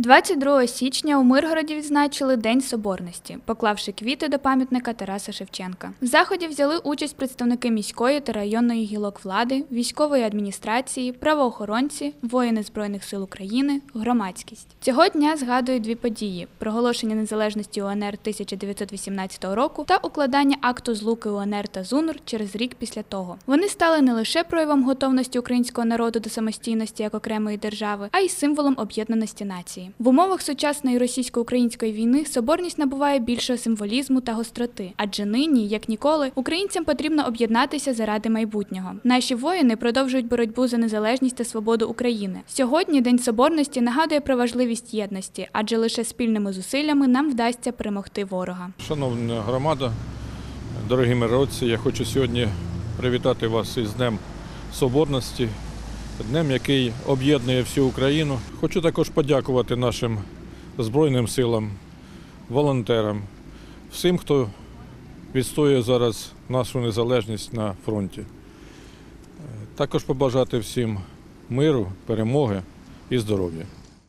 22 січня у Миргороді відзначили День Соборності, поклавши квіти до пам'ятника Тараса Шевченка. В заході взяли участь представники міської та районної гілок влади, військової адміністрації, правоохоронці, воїни Збройних сил України, громадськість. Цього дня згадують дві події: проголошення незалежності УНР 1918 року та укладання акту злуки УНР та ЗУНР через рік після того. Вони стали не лише проявом готовності українського народу до самостійності як окремої держави, а й символом об'єднаності нації. В умовах сучасної російсько-української війни соборність набуває більшого символізму та гостроти, адже нині, як ніколи, українцям потрібно об'єднатися заради майбутнього. Наші воїни продовжують боротьбу за незалежність та свободу України. Сьогодні День Соборності нагадує про важливість єдності, адже лише спільними зусиллями нам вдасться перемогти ворога. Шановна громада, дорогі миротці, я хочу сьогодні привітати вас із Днем Соборності, днем, який об'єднує всю Україну. Хочу також подякувати нашим Збройним силам, волонтерам, всім, хто відстоює зараз нашу незалежність на фронті. Також побажати всім миру, перемоги і здоров'я.